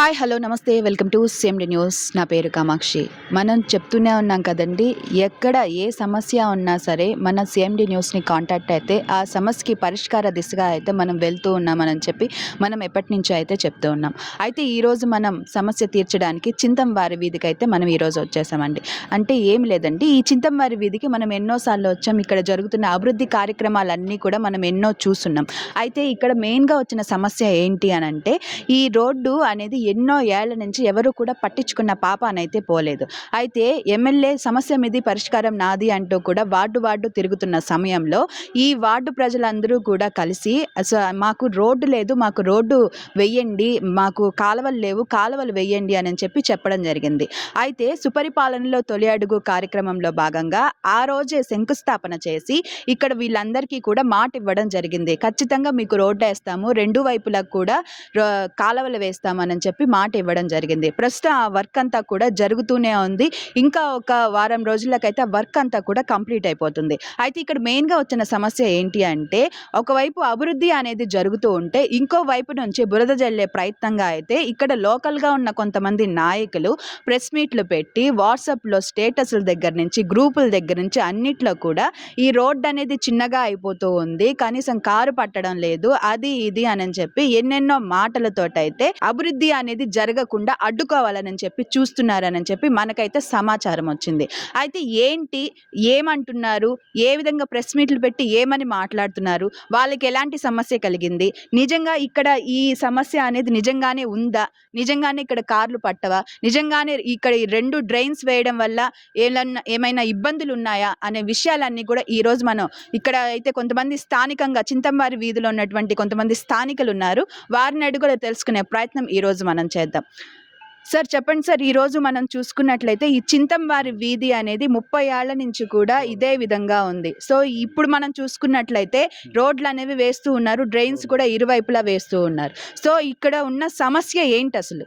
hi hello నమస్తే. Welcome to CMD news నా పేరు కామాక్షి. మనం చెప్తూనే ఉన్నాం కదండి ఎక్కడ ఏ సమస్య ఉన్నా సరే మన సిఎండి న్యూస్ని కాంటాక్ట్ అయితే ఆ సమస్యకి పరిష్కార దిశగా అయితే మనం వెళ్తూ ఉన్నామని చెప్పి మనం ఎప్పటి నుంచో అయితే చెప్తూ ఉన్నాం. అయితే ఈరోజు మనం సమస్య తీర్చడానికి చింతం వారి వీధికి అయితే మనం ఈరోజు వచ్చేసామండి. అంటే ఏం లేదండి ఈ చింతం వారి వీధికి మనం ఎన్నోసార్లు వచ్చాం. ఇక్కడ జరుగుతున్న అభివృద్ధి కార్యక్రమాలన్నీ కూడా మనం ఎన్నో చూస్తున్నాం. అయితే ఇక్కడ మెయిన్గా వచ్చిన సమస్య ఏంటి అని అంటే ఈ రోడ్డు అనేది ఎన్నో ఏళ్ళ నుంచి ఎవరు కూడా పట్టించుకున్న పాప అనైతే పోలేదు. అయితే ఎమ్మెల్యే సమస్య మీది పరిష్కారం నాది అంటూ కూడా వార్డు వార్డు తిరుగుతున్న సమయంలో ఈ వార్డు ప్రజలందరూ కూడా కలిసి మాకు రోడ్డు లేదు మాకు రోడ్డు వెయ్యండి మాకు కాలువలు లేవు కాలువలు వెయ్యండి అని చెప్పి చెప్పడం జరిగింది. అయితే సుపరిపాలనలో తొలి అడుగు కార్యక్రమంలో భాగంగా ఆ రోజే శంకుస్థాపన చేసి ఇక్కడ వీళ్ళందరికీ కూడా మాట ఇవ్వడం జరిగింది. ఖచ్చితంగా మీకు రోడ్డు వేస్తాము రెండు వైపులకు కూడా రో- కాలువలు వేస్తామని చెప్పి మాట ఇవ్వడం జరిగింది. ప్రస్తుతం ఆ వర్క్ అంతా కూడా జరుగుతూనే ఉంది. ఇంకా ఒక వారం రోజులకైతే వర్క్ అంతా కూడా కంప్లీట్ అయిపోతుంది. అయితే ఇక్కడ మెయిన్గా వచ్చిన సమస్య ఏంటి అంటే ఒకవైపు అభివృద్ధి అనేది జరుగుతూ ఉంటే ఇంకో వైపు నుంచి బురద జల్లే ప్రయత్నంగా అయితే ఇక్కడ లోకల్గా ఉన్న కొంతమంది నాయకులు ప్రెస్ మీట్లు పెట్టి వాట్సాప్లో స్టేటస్ల దగ్గర నుంచి గ్రూపుల దగ్గర నుంచి అన్నిట్లో కూడా ఈ రోడ్డు అనేది చిన్నగా అయిపోతూ ఉంది. కనీసం కారు పట్టడం లేదు అది ఇది అని చెప్పి ఎన్నెన్నో మాటలతోటైతే అభివృద్ధి అనేది అనేది జరగకుండా అడ్డుకోవాలని చెప్పి చూస్తున్నారని చెప్పి మనకైతే సమాచారం వచ్చింది. అయితే ఏంటి? ఏమంటున్నారు? ఏ విధంగా ప్రెస్ మీట్లు పెట్టి ఏమని మాట్లాడుతున్నారు? వాళ్ళకి ఎలాంటి సమస్య కలిగింది? నిజంగా ఇక్కడ ఈ సమస్య అనేది నిజంగానే ఉందా? నిజంగానే ఇక్కడ కార్లు పట్టవా? నిజంగానే ఇక్కడ ఈ రెండు డ్రైన్స్ వేయడం వల్ల ఏమన్నా ఏమైనా ఇబ్బందులు ఉన్నాయా? అనే విషయాలన్నీ కూడా ఈ రోజు మనం ఇక్కడ అయితే కొంతమంది స్థానికంగా చింతంబారి వీధిలో ఉన్నటువంటి కొంతమంది స్థానికులు ఉన్నారు. వారిని అడుగు తెలుసుకునే ప్రయత్నం ఈ రోజు మనం చేద్దాం. సార్ చెప్పండి సార్ ఈరోజు మనం చూసుకున్నట్లయితే ఈ చింతంవారి వీధి అనేది ముప్పై ఏళ్ళ నుంచి కూడా ఇదే విధంగా ఉంది. సో ఇప్పుడు మనం చూసుకున్నట్లయితే రోడ్లు అనేవి వేస్తూ ఉన్నారు డ్రైన్స్ కూడా ఇరువైపులా వేస్తూ ఉన్నారు. సో ఇక్కడ ఉన్న సమస్య ఏంటి అసలు?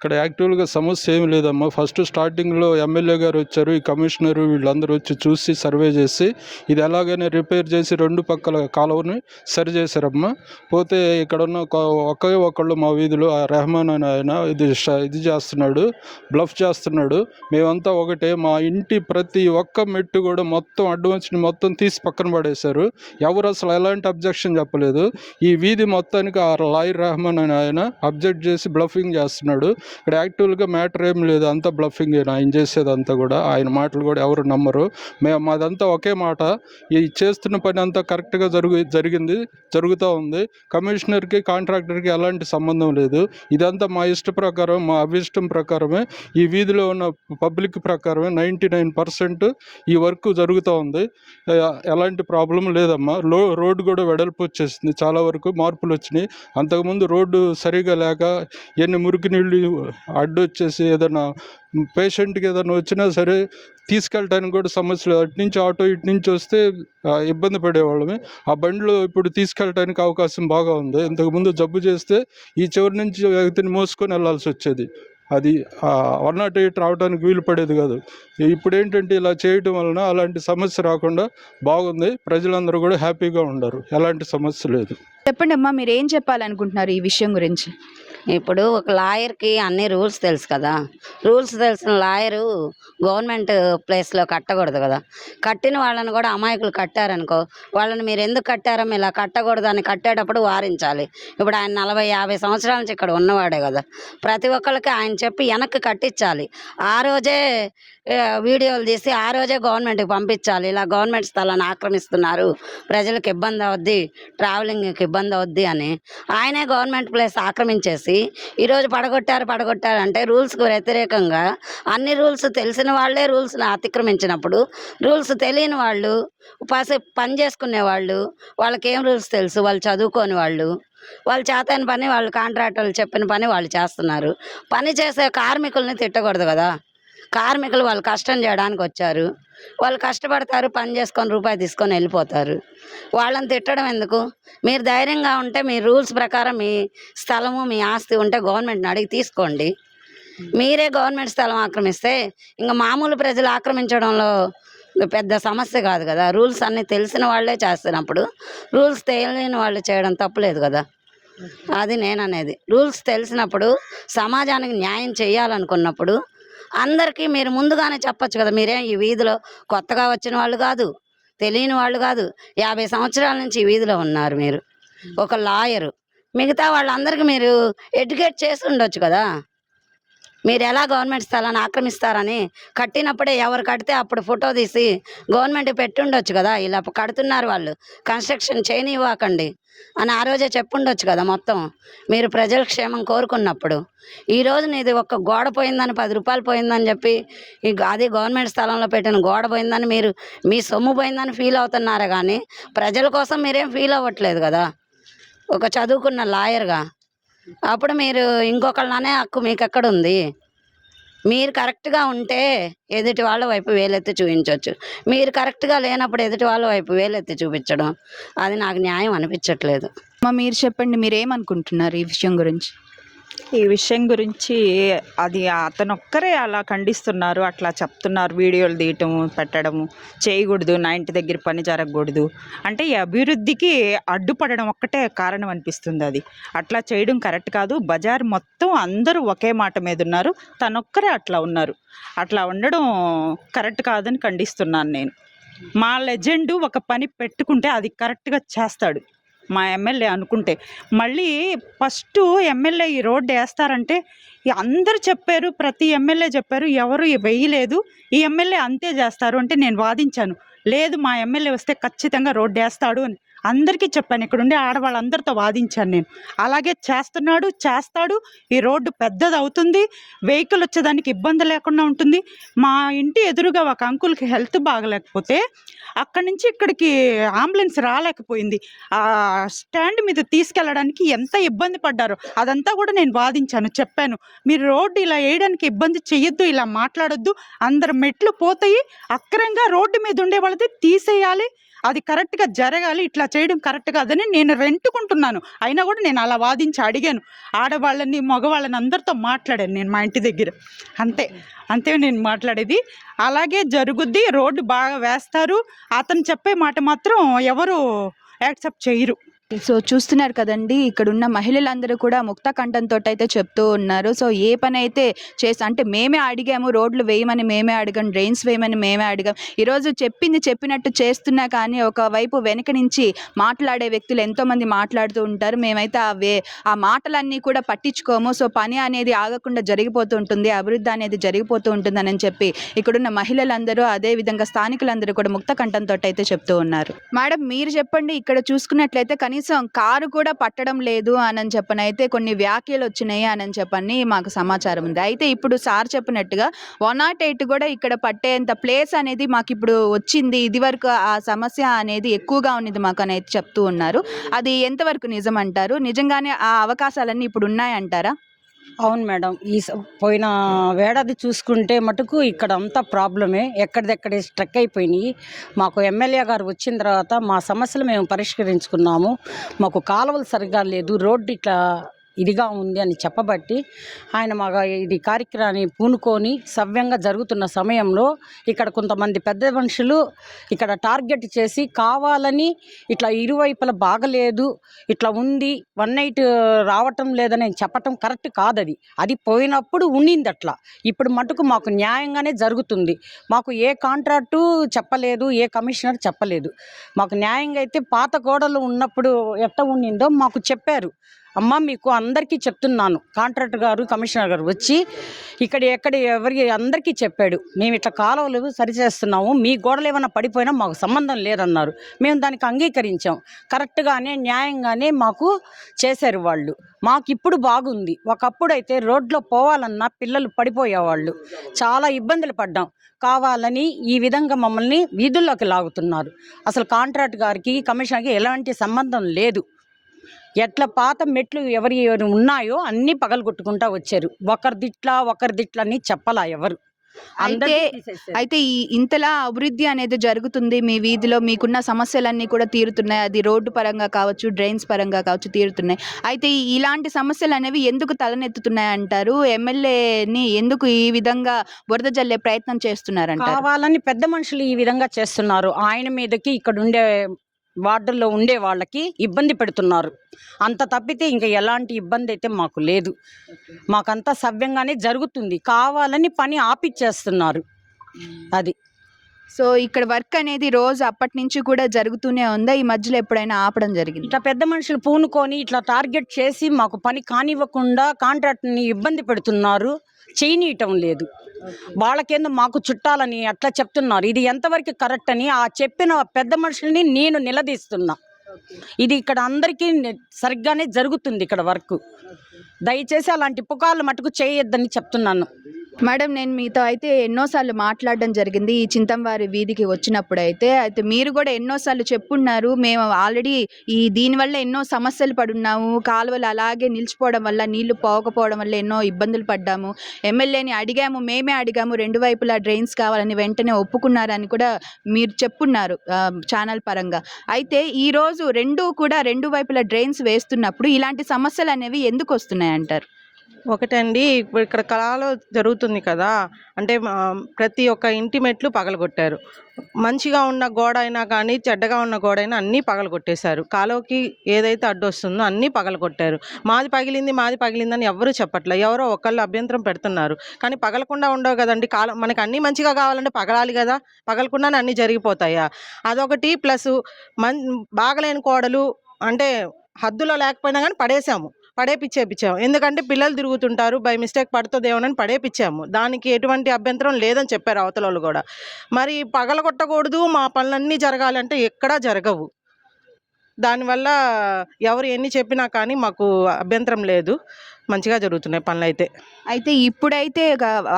ఇక్కడ యాక్చువల్గా సమస్య ఏమి లేదమ్మా. ఫస్ట్ స్టార్టింగ్లో ఎమ్మెల్యే గారు వచ్చారు ఈ కమిషనరు వీళ్ళందరూ వచ్చి చూసి సర్వే చేసి ఇది ఎలాగైనా రిపేర్ చేసి రెండు పక్కల కాలువని సరి చేశారమ్మా. పోతే ఇక్కడ ఉన్న ఒక- ఒకే ఒకళ్ళు మా వీధిలో ఆ రెహమాన్ అని ఆయన ఇది ఇది చేస్తున్నాడు బ్లఫ్ చేస్తున్నాడు. మేమంతా ఒకటే మా ఇంటి ప్రతి ఒక్క మెట్టు కూడా మొత్తం అడ్వాన్స్ని మొత్తం తీసి పక్కన పడేశారు. ఎవరు అసలు ఎలాంటి అబ్జెక్షన్ చెప్పలేదు. ఈ వీధి మొత్తానికి ఆ లాయర్ రెహమాన్ అని ఆయన అబ్జెక్ట్ చేసి బ్లఫింగ్ చేస్తున్నాడు. ఇక్కడ యాక్టివ్గా మ్యాటర్ ఏం లేదు. అంతా బ్లఫింగ్ ఆయన చేసేదంతా కూడా ఆయన మాటలు కూడా ఎవరు నమ్మరు. మేము మాదంతా ఒకే మాట. ఈ చేస్తున్న పని అంతా కరెక్ట్గా జరుగు జరిగింది జరుగుతూ ఉంది. కమిషనర్కి కాంట్రాక్టర్కి ఎలాంటి సంబంధం లేదు. ఇదంతా మా ఇష్ట ప్రకారం మా అభిష్టం ప్రకారమే. ఈ వీధిలో ఉన్న పబ్లిక్ ప్రకారమే నైంటీ నైన్ పర్సెంట్ ఈ వర్క్ జరుగుతూ ఉంది. ఎలాంటి ప్రాబ్లం లేదమ్మా. లో రోడ్డు కూడా వెడల్పు వచ్చేసింది. చాలా వరకు మార్పులు వచ్చినాయి. అంతకుముందు రోడ్డు సరిగా లేక ఎన్ని మురికి నీళ్ళు అడ్డు వచ్చేసి ఏదైనా పేషెంట్కి ఏదైనా వచ్చినా సరే తీసుకెళ్ళడానికి కూడా సమస్యలు అటు నుంచి ఆటో ఇటు నుంచి వస్తే ఇబ్బంది పడేవాళ్ళమే. ఆ బండిలో ఇప్పుడు తీసుకెళ్ళడానికి అవకాశం బాగా ఉంది. ఇంతకుముందు జబ్బు చేస్తే ఈ చివరి నుంచి వ్యక్తిని మోసుకొని వెళ్ళాల్సి వచ్చేది. అది వన్ నాట్ ఎయిట్ రావడానికి వీలు పడేది కాదు. ఇప్పుడు ఏంటంటే ఇలా చేయటం వలన అలాంటి సమస్య రాకుండా బాగుంది. ప్రజలందరూ కూడా హ్యాపీగా ఉండరు. ఎలాంటి సమస్య లేదు. చెప్పండి అమ్మా మీరు ఏం చెప్పాలనుకుంటున్నారు ఈ విషయం గురించి? ఇప్పుడు ఒక లాయర్కి అన్ని రూల్స్ తెలుసు కదా. రూల్స్ తెలిసిన లాయరు గవర్నమెంట్ ప్లేస్లో కట్టకూడదు కదా. కట్టిన వాళ్ళని కూడా అమాయకులు కట్టారనుకో వాళ్ళని మీరు ఎందుకు కట్టారో ఇలా కట్టకూడదు అని కట్టేటప్పుడు వారించాలి. ఇప్పుడు ఆయన నలభై యాభై సంవత్సరాల నుంచి ఇక్కడ ఉన్నవాడే కదా. ప్రతి ఒక్కరికి ఆయన చెప్పి వెనక్కి కట్టించాలి. ఆ రోజే వీడియోలు తీసి ఆ రోజే గవర్నమెంట్కి పంపించాలి. ఇలా గవర్నమెంట్ స్థలాన్ని ఆక్రమిస్తున్నారు. ప్రజలకు ఇబ్బంది అవుద్ది ట్రావెలింగ్కి ఇబ్బంది అవుద్ది అని ఆయనే గవర్నమెంట్ ప్లేస్ ఆక్రమించేసి ఈరోజు పడగొట్టారు పడగొట్టారు అంటే రూల్స్కి వ్యతిరేకంగా అన్ని రూల్స్ తెలిసిన వాళ్ళే రూల్స్ని అతిక్రమించినప్పుడు రూల్స్ తెలియని వాళ్ళు పసి పని చేసుకునే వాళ్ళు వాళ్ళకి ఏం రూల్స్ తెలుసు? వాళ్ళు చదువుకోని వాళ్ళు వాళ్ళు చేతని పని వాళ్ళు కాంట్రాక్టర్లు చెప్పిన పని వాళ్ళు చేస్తున్నారు. పని చేసే కార్మికుల్ని తిట్టకూడదు కదా. కార్మికులు వాళ్ళు కష్టం చేయడానికి వచ్చారు. వాళ్ళు కష్టపడతారు పని చేసుకొని రూపాయి తీసుకొని వెళ్ళిపోతారు. వాళ్ళని తిట్టడం ఎందుకు? మీరు ధైర్యంగా ఉంటే మీ రూల్స్ ప్రకారం మీ స్థలము మీ ఆస్తి ఉంటే గవర్నమెంట్ని అడిగి తీసుకోండి. మీరే గవర్నమెంట్ స్థలం ఆక్రమిస్తే ఇంకా మామూలు ప్రజలు ఆక్రమించడంలో పెద్ద సమస్య కాదు కదా. రూల్స్ అన్నీ తెలిసిన వాళ్ళే చేస్తున్నప్పుడు రూల్స్ తెలియని వాళ్ళు చేయడం తప్పులేదు కదా. అది నేను అనేది రూల్స్ తెలిసినప్పుడు సమాజానికి న్యాయం చేయాలనుకున్నప్పుడు అందరికీ మీరు ముందుగానే చెప్పొచ్చు కదా మీరేం ఈ వీధిలో కొత్తగా వచ్చిన వాళ్ళు కాదు తెలియని వాళ్ళు కాదు యాభై సంవత్సరాల నుంచి ఈ వీధిలో ఉన్నారు మీరు. ఒక లాయరు. మిగతా వాళ్ళందరికీ మీరు ఎడ్యుకేట్ చేసి ఉండొచ్చు కదా. మీరు ఎలా గవర్నమెంట్ స్థలాన్ని ఆక్రమిస్తారని కట్టినప్పుడే ఎవరు కడితే అప్పుడు ఫోటో తీసి గవర్నమెంట్ పెట్టుండొచ్చు కదా. ఇలా కడుతున్నారు వాళ్ళు. కన్స్ట్రక్షన్ చేయనివ్వకండి అని ఆ రోజే చెప్పుండొచ్చు కదా మొత్తం. మీరు ప్రజల క్షేమం కోరుకున్నప్పుడు. ఈ రోజు నీది ఒక్క గోడ పోయిందని పది రూపాయలు పోయిందని చెప్పి ఈ అది గవర్నమెంట్ స్థలంలో పెట్టిన గోడ పోయిందని మీరు మీ సొమ్ము పోయిందని ఫీల్ అవుతున్నారా కానీ ప్రజల కోసం మీరేం ఫీల్ అవ్వట్లేదు కదా. ఒక చదువుకున్న లాయర్గా అప్పుడు మీరు ఇంకొకళ్ళనే హక్కు మీకు ఎక్కడ ఉంది మీరు కరెక్ట్గా ఉంటే ఎదుటి వాళ్ళ వైపు వేలెత్తి చూపించవచ్చు మీరు కరెక్ట్గా లేనప్పుడు ఎదుటి వాళ్ళ వైపు వేలెత్తి చూపించడం. అది నాకు న్యాయం అనిపించట్లేదు. అమ్మ మీరు చెప్పండి మీరు ఏమనుకుంటున్నారు ఈ విషయం గురించి? ఈ విషయం గురించి అది అతను ఒక్కరే అలా ఖండిస్తున్నారు అట్లా చెప్తున్నారు వీడియోలు తీయటము పెట్టడము చేయకూడదు నా ఇంటి దగ్గర పని జరగకూడదు. అంటే ఈ అభివృద్ధికి అడ్డుపడడం ఒక్కటే కారణం అనిపిస్తుంది అది. అట్లా చేయడం కరెక్ట్ కాదు. బజార్ మొత్తం అందరూ ఒకే మాట మీద ఉన్నారు. తనొక్కరే అట్లా ఉన్నారు. అట్లా ఉండడం కరెక్ట్ కాదని ఖండిస్తున్నాను నేను. మా లెజెండు ఒక పని పెట్టుకుంటే అది కరెక్ట్గా చేస్తాడు. మా ఎమ్మెల్యే అనుకుంటే. మళ్ళీ ఫస్ట్ ఎమ్మెల్యే ఈ రోడ్డు వేస్తారంటే అందరు అందరూ చెప్పారు ప్రతి ఎమ్మెల్యే చెప్పారు ఎవరు వేయలేదు. ఈ ఎమ్మెల్యే అంతే చేస్తారు అంటే నేను వాదించాను. లేదు మా ఎమ్మెల్యే వస్తే ఖచ్చితంగా రోడ్డు వేస్తాడు అని. అందరికీ చెప్పాను. ఇక్కడ ఉండే ఆడవాళ్ళందరితో వాదించాను నేను. అలాగే చేస్తున్నాడు చేస్తాడు. ఈ రోడ్డు పెద్దది అవుతుంది వెహికల్ వచ్చేదానికి ఇబ్బంది లేకుండా ఉంటుంది. మా ఇంటి ఎదురుగా ఒక అంకుల్కి హెల్త్ బాగలేకపోతే అక్కడి నుంచి ఇక్కడికి అంబులెన్స్ రాలేకపోయింది. ఆ స్టాండ్ మీద తీసుకెళ్ళడానికి ఎంత ఇబ్బంది పడ్డారో అదంతా కూడా నేను వాదించాను చెప్పాను. మీరు రోడ్డు ఇలా వేయడానికి ఇబ్బంది చెయ్యొద్దు ఇలా మాట్లాడొద్దు. అందరు మెట్లు పోతాయి. అక్రంగా రోడ్డు మీద ఉండే వాళ్ళది తీసేయాలి. అది కరెక్ట్గా జరగాలి ఇట్లా చేయడం కరెక్ట్ కాదని నేను రెంటుకుంటున్నాను. అయినా కూడా నేను అలా వాదించి అడిగాను. ఆడవాళ్ళని మగవాళ్ళని అందరితో మాట్లాడాను నేను మా ఇంటి దగ్గర. అంతే. అంతే నేను మాట్లాడేది. అలాగే జరుగుద్ది రోడ్డు బాగా వేస్తారు. అతను చెప్పే మాట మాత్రం ఎవరు యాక్సెప్ట్ చేయరు. సో చూస్తున్నారు కదండి ఇక్కడ ఉన్న మహిళలందరూ కూడా ముక్త కంఠంతో అయితే చెప్తూ ఉన్నారు. సో ఏ పని అయితే చేసి అంటే మేమే అడిగాము రోడ్లు వేయమని మేమే అడిగాం డ్రైన్స్ వేయమని మేమే అడిగాం. ఈరోజు చెప్పింది చెప్పినట్టు చేస్తున్నా కానీ ఒకవైపు వెనక నుంచి మాట్లాడే వ్యక్తులు ఎంతోమంది మాట్లాడుతూ ఉంటారు. మేమైతే ఆ వే ఆ మాటలన్నీ కూడా పట్టించుకోము. సో పని అనేది ఆగకుండా జరిగిపోతూ ఉంటుంది అభివృద్ధి అనేది జరిగిపోతూ ఉంటుందని చెప్పి ఇక్కడున్న మహిళలందరూ అదే విధంగా స్థానికులందరూ కూడా ముక్త కంఠంతో అయితే చెప్తూ ఉన్నారు. మేడం మీరు చెప్పండి ఇక్కడ చూసుకున్నట్లయితే కనీసం కారు కూడా పట్టడం లేదు అని చెప్పని అయితే కొన్ని వ్యాఖ్యలు వచ్చినాయి అని చెప్పని మాకు సమాచారం ఉంది. అయితే ఇప్పుడు సార్ చెప్పినట్టుగా వన్ నాట్ ఎయిట్ కూడా ఇక్కడ పట్టేంత ప్లేస్ అనేది మాకు ఇప్పుడు వచ్చింది. ఇది వరకు ఆ సమస్య అనేది ఎక్కువగా ఉన్నది మాకు అనేది చెప్తూ ఉన్నారు. అది ఎంతవరకు నిజం అంటారు? నిజంగానే ఆ అవకాశాలన్నీ ఇప్పుడు ఉన్నాయంటారా? అవును మేడం. ఈ స- పోయిన వేడాది చూసుకుంటే మటుకు ఇక్కడ అంతా ప్రాబ్లమే. ఎక్కడిదెక్కడే స్ట్రక్ అయిపోయినాయి. మాకు ఎమ్మెల్యే గారు వచ్చిన తర్వాత మా సమస్యలు మేము పరిష్కరించుకున్నాము. మాకు కాలువలు సరిగ్గా లేదు. రోడ్డు ఇట్లా ఇదిగా ఉంది అని చెప్పబట్టి ఆయన మా ఇది కార్యక్రమాన్ని పూనుకొని సవ్యంగా జరుగుతున్న సమయంలో ఇక్కడ కొంతమంది పెద్ద మనుషులు ఇక్కడ టార్గెట్ చేసి కావాలని ఇట్లా ఇరువైపుల బాగలేదు ఇట్లా ఉంది వన్ నైట్ రావటం లేదని చెప్పటం కరెక్ట్ కాదు అది అది పోయినప్పుడు ఉండింది అట్లా ఇప్పుడు మటుకు మాకు న్యాయంగానే జరుగుతుంది. మాకు ఏ కాంట్రాక్టు చెప్పలేదు ఏ కమిషనర్ చెప్పలేదు. మాకు న్యాయంగా అయితే పాత గోడలు ఉన్నప్పుడు ఎట్ట ఉండిందో మాకు చెప్పారు. అమ్మ మీకు అందరికీ చెప్తున్నాను. కాంట్రాక్టర్ గారు కమిషనర్ గారు వచ్చి ఇక్కడ ఎక్కడ ఎవరి అందరికీ చెప్పాడు. మేము ఇట్లా కాలువలు సరిచేస్తున్నాము మీ గోడలు ఏమైనా పడిపోయినా మాకు సంబంధం లేదన్నారు. మేము దానికి అంగీకరించాం. కరెక్ట్గానే న్యాయంగానే మాకు చేశారు వాళ్ళు. మాకు ఇప్పుడు బాగుంది. ఒకప్పుడు అయితే రోడ్లో పోవాలన్నా పిల్లలు పడిపోయేవాళ్ళు. చాలా ఇబ్బందులు పడ్డాం. కావాలని ఈ విధంగా మమ్మల్ని వీధుల్లోకి లాగుతున్నారు. అసలు కాంట్రాక్ట్ గారికి కమిషనర్కి ఎలాంటి సంబంధం లేదు. ఎట్లా పాత మెట్లు ఎవరి ఎవరు ఉన్నాయో అన్నీ పగలగొట్టుకుంటా వచ్చారు. ఒకరి దిట్లా ఒకరి దిట్లా అని చెప్పలా ఎవరు. అయితే-. అయితే ఈ ఇంతలా అభివృద్ధి అనేది జరుగుతుంది. మీ వీధిలో మీకున్న సమస్యలన్నీ కూడా తీరుతున్నాయి. అది రోడ్డు పరంగా కావచ్చు డ్రైన్స్ పరంగా కావచ్చు తీరుతున్నాయి. అయితే ఇలాంటి సమస్యలు అనేవి ఎందుకు తలనెత్తుతున్నాయి అంటారు? ఎమ్మెల్యేని ఎందుకు ఈ విధంగా బురద జల్లే ప్రయత్నం చేస్తున్నారంటారు? కావాలని పెద్ద మనుషులు ఈ విధంగా చేస్తున్నారు. ఆయన మీదకి ఇక్కడ ఉండే వార్డుల్లో ఉండే వాళ్ళకి ఇబ్బంది పెడుతున్నారు. అంత తప్పితే ఇంకా ఎలాంటి ఇబ్బంది అయితే మాకు లేదు. మాకంతా సవ్యంగానే జరుగుతుంది. కావాలని పని ఆపిచ్చేస్తున్నారు. అది. సో ఇక్కడ వర్క్ అనేది రోజు అప్పటి నుంచి కూడా జరుగుతూనే ఉందా? ఈ మధ్యలో ఎప్పుడైనా ఆపడం జరిగింది? ఇట్లా పెద్ద మనుషులు పూనుకొని ఇట్లా టార్గెట్ చేసి మాకు పని కానివ్వకుండా కాంట్రాక్ట్ని ఇబ్బంది పెడుతున్నారు. చేయనీయటం లేదు. వాళ్ళకేందో మాకు చుట్టాలని అట్లా చెప్తున్నారు. ఇది ఎంతవరకు కరెక్ట్ అని ఆ చెప్పిన పెద్ద మనుషుల్ని నేను నిలదీస్తున్నా. ఇది ఇక్కడ అందరికీ సరిగ్గానే జరుగుతుంది ఇక్కడ వర్క్. దయచేసి అలాంటి పుకార్లు మటుకు చేయొద్దని చెప్తున్నాను. మేడం నేను మీతో అయితే ఎన్నోసార్లు మాట్లాడడం జరిగింది. ఈ చింతంవారి వీధికి వచ్చినప్పుడు అయితే అయితే మీరు కూడా ఎన్నోసార్లు చెప్పున్నారు. మేము ఆల్రెడీ ఈ దీనివల్ల ఎన్నో సమస్యలు పడున్నాము. కాలువలు అలాగే నిలిచిపోవడం వల్ల నీళ్ళు పోకపోవడం వల్ల ఎన్నో ఇబ్బందులు పడ్డాము. ఎమ్మెల్యేని అడిగాము మేమే అడిగాము రెండు వైపులా డ్రైన్స్ కావాలని వెంటనే ఒప్పుకున్నారని కూడా మీరు చెప్పున్నారు ఛానల్ పరంగా. అయితే ఈరోజు రెండు కూడా రెండు వైపులా డ్రైన్స్ వేస్తున్నప్పుడు ఇలాంటి సమస్యలు అనేవి ఎందుకు వస్తున్నాయి అంటారు ఒకటండి. ఇప్పుడు ఇక్కడ కళలో జరుగుతుంది కదా. అంటే ప్రతి ఒక్క ఇంటి మెట్లు పగలగొట్టారు. మంచిగా ఉన్న గోడ అయినా కానీ చెడ్డగా ఉన్న గోడ అయినా అన్నీ పగలగొట్టేశారు. కాలువకి ఏదైతే అడ్డు వస్తుందో అన్నీ పగలగొట్టారు. మాది పగిలింది మాది పగిలిందని ఎవరు చెప్పట్లే. ఎవరో ఒకళ్ళు అభ్యంతరం పెడుతున్నారు. కానీ పగలకుండా ఉండవు కదండి. కాలం మనకి అన్నీ మంచిగా కావాలంటే పగలాలి కదా. పగలకుండానే అన్నీ జరిగిపోతాయా? అదొకటి. ప్లస్ మన్ బాగలేని కోడలు అంటే హద్దులో లేకపోయినా కానీ పడేసాము పడేపిచ్చేపించాము ఎందుకంటే పిల్లలు తిరుగుతుంటారు బై మిస్టేక్ పడుతుందేమోనని పడేపిచ్చాము. దానికి ఎటువంటి అభ్యంతరం లేదని చెప్పారు అవతల వాళ్ళు కూడా. మరి పగలగొట్టకూడదు మా పనులన్నీ జరగాలంటే ఎక్కడా జరగవు. దానివల్ల ఎవరు ఎన్ని చెప్పినా కానీ మాకు అభ్యంతరం లేదు. మంచిగా జరుగుతున్నాయి పనులు అయితే అయితే ఇప్పుడైతే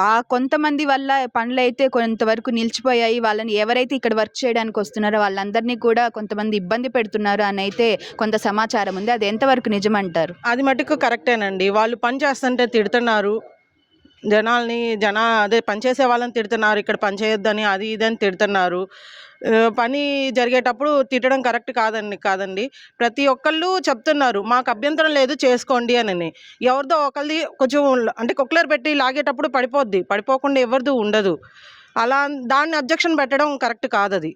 ఆ కొంతమంది వల్ల పనులు అయితే కొంతవరకు నిలిచిపోయాయి. వాళ్ళని ఎవరైతే ఇక్కడ వర్క్ చేయడానికి వస్తున్నారో వాళ్ళందరినీ కూడా కొంతమంది ఇబ్బంది పెడుతున్నారు అని అయితే కొంత సమాచారం ఉంది. అది ఎంతవరకు నిజమంటారు? అది మటుకు కరెక్టేనండి. వాళ్ళు పని చేస్తుంటే తిడుతున్నారు. జనాల్ని జన అదే పనిచేసే వాళ్ళని తిడుతున్నారు. ఇక్కడ పని చేయొద్దని అది ఇది అని తిడుతున్నారు పని జరిగేటప్పుడు తిట్టడం కరెక్ట్ కాదండి కాదండి. ప్రతి ఒక్కళ్ళు చెప్తున్నారు మాకు అభ్యంతరం లేదు చేసుకోండి అని ఎవరిదో ఒకరిది కొంచెం అంటే కుక్లర్ పెట్టి లాగేటప్పుడు పడిపోద్ది పడిపోకుండా ఎవరిది ఉండదు. అలా దాన్ని అబ్జెక్షన్ పెట్టడం కరెక్ట్ కాదు అది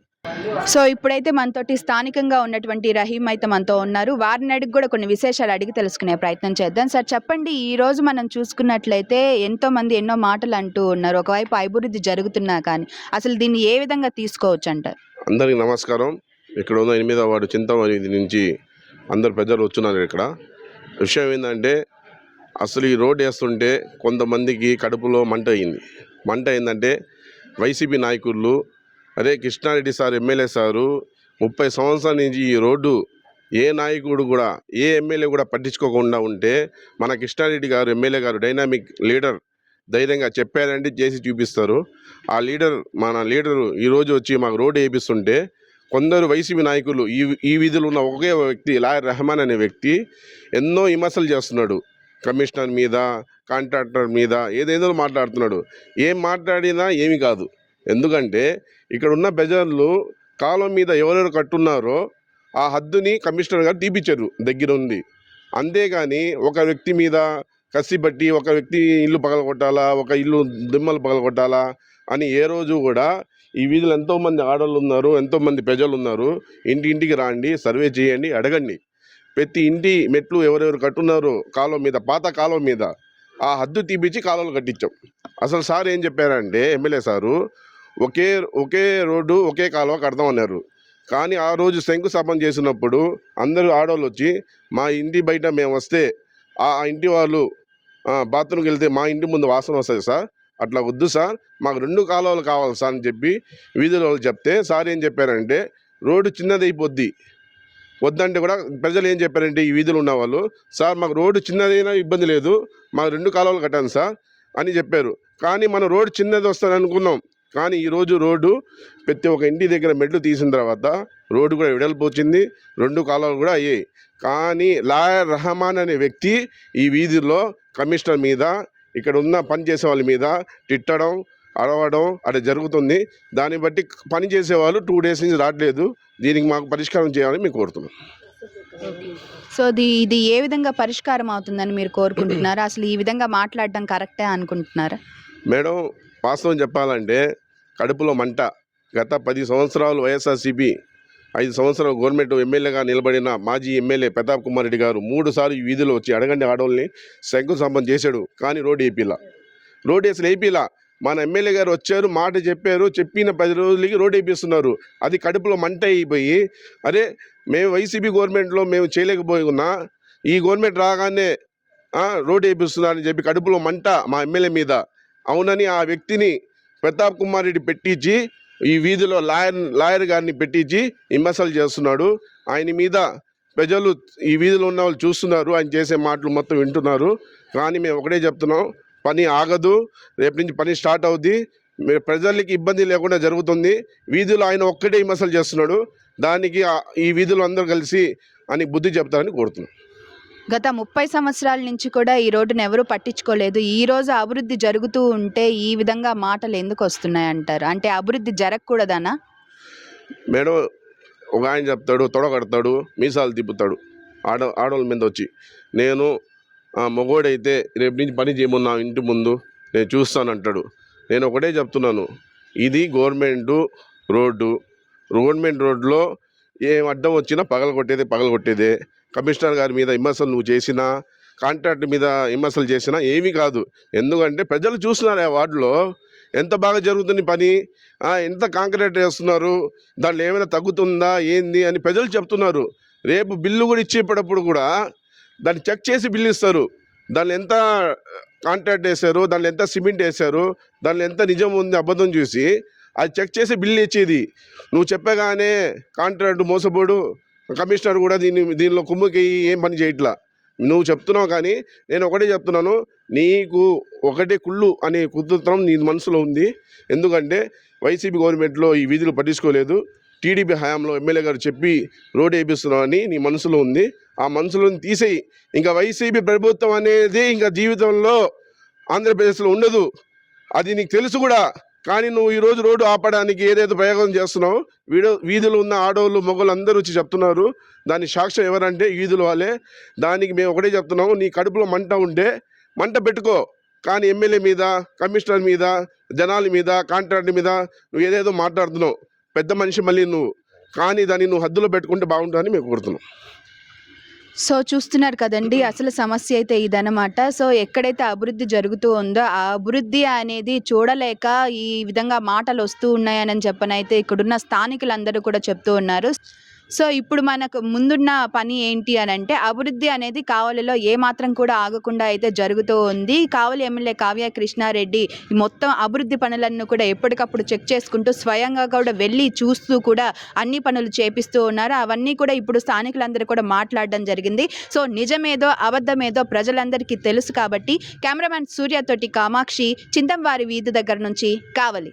సో ఇప్పుడైతే మనతోటి స్థానికంగా ఉన్నటువంటి రహీం అయితే మనతో ఉన్నారు. వారిని అడిగి కూడా కొన్ని విశేషాలు అడిగి తెలుసుకునే ప్రయత్నం చేద్దాం. సార్ చెప్పండి ఈ రోజు మనం చూసుకున్నట్లయితే ఎంతో మంది ఎన్నో మాటలు అంటూ ఉన్నారు. ఒకవైపు అభివృద్ధి జరుగుతున్నా కానీ అసలు దీన్ని ఏ విధంగా తీసుకోవచ్చు అంటారు అందరికి నమస్కారం. ఇక్కడ ఉన్న ఎనిమిదవ వాడు చింతమనేది నుంచి అందరు పెద్దలు వచ్చున్నారు ఇక్కడ. విషయం ఏంటంటే అసలు ఈ రోడ్ వేస్తుంటే కొంతమందికి కడుపులో మంట అయింది. మంట ఏంటంటే వైసీపీ నాయకులు అదే కృష్ణారెడ్డి సార్ ఎమ్మెల్యే సారు ముప్పై సంవత్సరాల నుంచి ఈ రోడ్డు ఏ నాయకుడు కూడా ఏ ఎమ్మెల్యే కూడా పట్టించుకోకుండా ఉంటే మన కృష్ణారెడ్డి గారు ఎమ్మెల్యే గారు డైనామిక్ లీడర్ ధైర్యంగా చెప్పారంటే చేసి చూపిస్తారు. ఆ లీడర్ మన లీడరు ఈరోజు వచ్చి మాకు రోడ్డు వేయిస్తుంటే కొందరు వైసీపీ నాయకులు ఈ ఈ విధులు ఉన్న ఒకే వ్యక్తి లాయర్ రెహమాన్ అనే వ్యక్తి ఎన్నో విమర్శలు చేస్తున్నాడు. కమిషనర్ మీద కాంట్రాక్టర్ మీద ఏదేదో మాట్లాడుతున్నాడు. ఏం మాట్లాడినా ఏమి కాదు. ఎందుకంటే ఇక్కడ ఉన్న బెజార్లు కాలం మీద ఎవరెవరు కట్టున్నారో ఆ హద్దుని కమిషనర్ గారు తీపిచ్చారు దగ్గర ఉంది అంతేగాని ఒక వ్యక్తి మీద కసి బట్టి ఒక వ్యక్తి ఇల్లు పగలగొట్టాలా ఒక ఇల్లు దిమ్మలు పగలగొట్టాలా అని ఏ రోజు కూడా ఈ వీధిలో ఎంతోమంది ఆడవాళ్ళు ఉన్నారు ఎంతోమంది ప్రజలు ఉన్నారు ఇంటి ఇంటికి రాండి సర్వే చేయండి అడగండి. ప్రతి ఇంటి మెట్లు ఎవరెవరు కట్టున్నారు కాలువ మీద పాత కాలువ మీద ఆ హద్దు తీపిచ్చి కాలువలు కట్టించాం. అసలు సార్ ఏం చెప్పారంటే ఎమ్మెల్యే సారు ఒకే ఒకే రోడ్డు ఒకే కాలువ కడదామన్నారు. కానీ ఆ రోజు శంకుస్థాపన చేసినప్పుడు అందరూ ఆడవాళ్ళు వచ్చి మా ఇంటి బయట మేము వస్తే ఆ ఇంటి వాళ్ళు బాత్రూమ్కి వెళ్తే మా ఇంటి ముందు వాసన వస్తుంది సార్. అట్లా వద్దు సార్ మాకు రెండు కాలువలు కావాలి సార్ అని చెప్పి వీధిలో వాళ్ళు చెప్తే సార్ ఏం చెప్పారంటే రోడ్డు చిన్నది అయిపోద్ది వద్దంటే కూడా ప్రజలు ఏం చెప్పారంటే ఈ వీధిలో ఉన్న వాళ్ళు సార్ మాకు రోడ్డు చిన్నదైనా ఇబ్బంది లేదు మాకు రెండు కాలువలు కట్టాను సార్ అని చెప్పారు. కానీ మనం రోడ్డు చిన్నది వస్తుంది అనుకున్నాం కానీ ఈరోజు రోడ్డు ప్రతి ఒక్క ఇంటి దగ్గర మెట్లు తీసిన తర్వాత రోడ్డు కూడా వెడల్పు వచ్చింది రెండు కాలువలు కూడా అయ్యాయి. కానీ లాయర్ రహమాన్ అనే వ్యక్తి ఈ వీధిలో కమిషనర్ మీద ఇక్కడ ఉన్న పని చేసే వాళ్ళ మీద తిట్టడం అరవడం అలా జరుగుతుంది. దాన్ని బట్టి పని చేసేవాళ్ళు టూ డేస్ నుంచి రావట్లేదు. దీనికి మాకు పరిష్కారం చేయాలని మేము కోరుతున్నాం. సో ఇది ఇది ఏ విధంగా పరిష్కారం అవుతుందని మీరు కోరుకుంటున్నారా? అసలు ఈ విధంగా మాట్లాడడం కరెక్టే అనుకుంటున్నారా? మేడం వాస్తవం చెప్పాలంటే కడుపులో మంట. గత పది సంవత్సరాలు వైఎస్ఆర్సీపీ ఐదు సంవత్సరాలు గవర్నమెంట్ ఎమ్మెల్యేగా నిలబడిన మాజీ ఎమ్మెల్యే ప్రతాప్ కుమార్ రెడ్డి గారు మూడు సార్లు ఈ వీధిలో వచ్చి అడగండి ఆడవాళ్ళని శంకుస్థాపన చేశాడు. కానీ రోడ్డు వేపిలా రోడ్డు అసలు ఏపీలా? మన ఎమ్మెల్యే గారు వచ్చారు మాట చెప్పారు చెప్పిన పది రోజులకి రోడ్డు వేపిస్తున్నారు అది కడుపులో మంట అయిపోయి అరే మేము వైసీపీ గవర్నమెంట్లో మేము చేయలేకపోయి ఈ గవర్నమెంట్ రాగానే రోడ్డు వేపిస్తున్నారని చెప్పి కడుపులో మంట మా ఎమ్మెల్యే మీద. అవునని ఆ వ్యక్తిని ప్రతాప్ కుమార్ రెడ్డి పెట్టించి ఈ వీధిలో లాయర్ లాయర్ గారిని పెట్టించి విమర్శలు చేస్తున్నాడు. ఆయన మీద ప్రజలు ఈ వీధిలో ఉన్న వాళ్ళు చూస్తున్నారు. ఆయన చేసే మాటలు మొత్తం వింటున్నారు. కానీ మేము ఒకటే చెప్తున్నాం పని ఆగదు. రేపు నుంచి పని స్టార్ట్ అవుద్ది. మీరు ప్రజలకి ఇబ్బంది లేకుండా జరుగుతుంది. వీధిలో ఆయన ఒక్కటే విమర్శలు చేస్తున్నాడు. దానికి ఈ వీధిలో అందరూ కలిసి అని బుద్ధి చెప్తారని కోరుతున్నాం. గత ముప్పై సంవత్సరాల నుంచి కూడా ఈ రోడ్డును ఎవరూ పట్టించుకోలేదు. ఈ రోజు అభివృద్ధి జరుగుతూ ఉంటే ఈ విధంగా మాటలు ఎందుకు వస్తున్నాయి అంటారు? అంటే అభివృద్ధి జరగకూడదనా? మేడం ఒక ఆయన చెప్తాడు తొడగడతాడు మీసాలు తిప్పుతాడు ఆడ ఆడవాళ్ళ మీద వచ్చి. నేను ఆ, మగోడైతే రేపు నుంచి పని చేయమన్నా ఇంటి ముందు నేను చూస్తానంటాడు నేను ఒకటే చెప్తున్నాను ఇది గవర్నమెంట్ రోడ్డు. గవర్నమెంట్ రోడ్లో ఏం అడ్డం వచ్చినా పగల కొట్టేదే పగల కొట్టేదే కమిషనర్ గారి మీద విమర్శలు నువ్వు చేసినా కాంట్రాక్ట్ మీద విమర్శలు చేసినా ఏమీ కాదు. ఎందుకంటే ప్రజలు చూస్తున్నారు ఆ వార్డులో ఎంత బాగా జరుగుతుంది పని ఎంత కాంక్రీట్ వేస్తున్నారు దాంట్లో ఏమైనా తగ్గుతుందా ఏంది అని ప్రజలు చెప్తున్నారు. రేపు బిల్లు కూడా ఇచ్చేటప్పుడు కూడా దాన్ని చెక్ చేసి బిల్లు ఇస్తారు. దాన్ని ఎంత కాంట్రాక్ట్ వేశారు దానిలో ఎంత సిమెంట్ వేశారు దానిలో ఎంత నిజం ఉంది అబద్ధం చూసి అది చెక్ చేసి బిల్లు ఇచ్చేది. నువ్వు చెప్పగానే కాంట్రాక్ట్ మోసపోడు కమిషనర్ కూడా దీన్ని దీనిలో కుమ్ముకి ఏం పని చేయట్లా? నువ్వు చెప్తున్నావు కానీ నేను ఒకటే చెప్తున్నాను నీకు ఒకటే కుళ్ళు అనే కుతంత్రం నీ మనసులో ఉంది. ఎందుకంటే వైసీపీ గవర్నమెంట్లో ఈ విధులు పట్టించుకోలేదు. టీడీపీ హయాంలో ఎమ్మెల్యే గారు చెప్పి రోడ్ వేపిస్తున్నామని నీ మనసులో ఉంది. ఆ మనసులోని తీసేయి. ఇంకా వైసీపీ ప్రభుత్వం అనేది ఇంకా జీవితంలో ఆంధ్రప్రదేశ్లో ఉండదు. అది నీకు తెలుసు కూడా. కానీ నువ్వు ఈరోజు రోడ్డు ఆపడానికి ఏదైతే ప్రయోగం చేస్తున్నావు వీడియో వీధిలో ఉన్న ఆడవాళ్ళు మొగలు అందరూ వచ్చి చెప్తున్నారు. దాని సాక్ష్యం ఎవరంటే వీధుల వాళ్ళే. దానికి మేము ఒకటే చెప్తున్నాము నీ కడుపులో మంట ఉంటే మంట పెట్టుకో. కానీ ఎమ్మెల్యే మీద కమిషనర్ మీద జనాల మీద కాంట్రాక్ట్ మీద నువ్వు ఏదేదో మాట్లాడుతున్నావు. పెద్ద మనిషి మళ్ళీ నువ్వు. కానీ దాన్ని నువ్వు హద్దులో పెట్టుకుంటే బాగుంటుందని మేము కోరుతున్నాం. సో చూస్తున్నారు కదండి అసలు సమస్య అయితే ఇదనమాట సో ఎక్కడైతే అభివృద్ధి జరుగుతూ ఉందో ఆ అభివృద్ధి అనేది చూడలేక ఈ విధంగా మాటలు వస్తూ ఉన్నాయని చెప్పనైతే ఇక్కడున్న స్థానికులందరూ కూడా చెప్తూ ఉన్నారు. సో ఇప్పుడు మనకు ముందున్న పని ఏంటి అని అంటే అభివృద్ధి అనేది కావలిలో ఏ మాత్రం కూడా ఆగకుండా అయితే జరుగుతూ ఉంది. కావలి ఎమ్మెల్యే కావ్య కృష్ణారెడ్డి మొత్తం అభివృద్ధి పనులను కూడా ఎప్పటికప్పుడు చెక్ చేసుకుంటూ స్వయంగా కూడా వెళ్ళి చూస్తూ కూడా అన్ని పనులు చేపిస్తూ ఉన్నారు. అవన్నీ కూడా ఇప్పుడు స్థానికులందరూ కూడా మాట్లాడడం జరిగింది. సో నిజమేదో అబద్ధమేదో ప్రజలందరికీ తెలుసు కాబట్టి కెమెరామ్యాన్ సూర్యతోటి కామాక్షి చింతంవారి వీధి దగ్గర నుంచి Kavali.